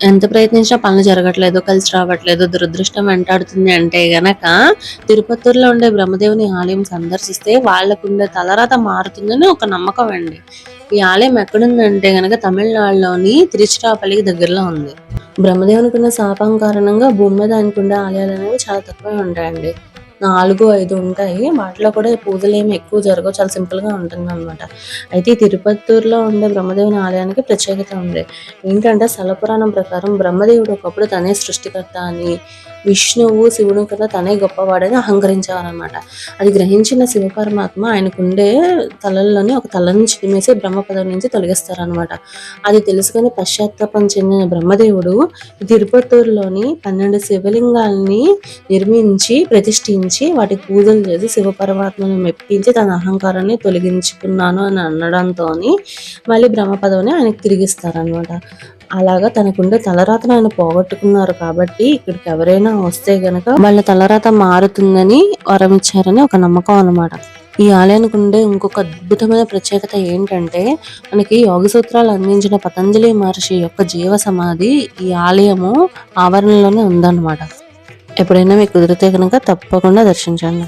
ఎంత ప్రయత్నించినా పనులు జరగట్లేదు కలిసి రావట్లేదు దురదృష్టం వెంటాడుతుంది అంటే గనక తిరుపతిలో ఉండే బ్రహ్మదేవుని ఆలయం సందర్శిస్తే వాళ్ళకుండే తలరాత మారుతుందని ఒక నమ్మకం అండి. ఈ ఆలయం ఎక్కడుందంటే గనక తమిళనాడులోని తిరుచిరాపల్లికి దగ్గరలో ఉంది. బ్రహ్మదేవునికి ఉన్న శాపం కారణంగా భూమి మీద ఆయనకు ఆలయాలు అనేవి చాలా తక్కువే ఉంటాయండి. నాలుగు ఐదు ఉంటాయి. వాటిలో కూడా పూజలు ఏమి ఎక్కువ జరగవు. చాలా సింపుల్గా ఉంటుంది అనమాట అయితే తిరుపతిలో ఉండే బ్రహ్మదేవుని ఆలయానికి ప్రత్యేకత ఉంది. ఏంటంటే సలపురాణం పురాణం ప్రకారం బ్రహ్మదేవుడు ఒకప్పుడు తనే సృష్టికర్త అని విష్ణువు శివుడు కదా తనే గొప్పవాడని అహంకరించేవారనమాట అది గ్రహించిన శివ పరమాత్మ ఆయనకుండే తలల్లోనే ఒక తలని చిదిమేసి బ్రహ్మ పదవి నుంచి తొలగిస్తారనమాట అది తెలుసుకొని పశ్చాత్తాపం చెందిన బ్రహ్మదేవుడు ఈ తిరుపతూరులోని పన్నెండు శివలింగాల్ని నిర్మించి ప్రతిష్ఠించి వాటికి పూజలు చేసి శివ పరమాత్మను మెప్పించి తన అహంకారాన్ని తొలగించుకున్నాను అని అనడంతో మళ్ళీ బ్రహ్మ పదవిని ఆయనకు తిరిగిస్తారనమాట అలాగా తనకుండే తలరాతను ఆయన పోగొట్టుకున్నారు కాబట్టి ఇక్కడికి ఎవరైనా వస్తే గనక వాళ్ళ తలరాత మారుతుందని వరం ఇచ్చారని ఒక నమ్మకం అన్నమాట. ఈ ఆలయానికి ఉండే ఇంకొక అద్భుతమైన ప్రత్యేకత ఏంటంటే మనకి యోగ సూత్రాలు అందించిన పతంజలి మహర్షి యొక్క జీవ సమాధి ఈ ఆలయము ఆవరణలోనే ఉందన్నమాట. ఎప్పుడైనా మీకు కుదిరితే కనుక తప్పకుండా దర్శించండి.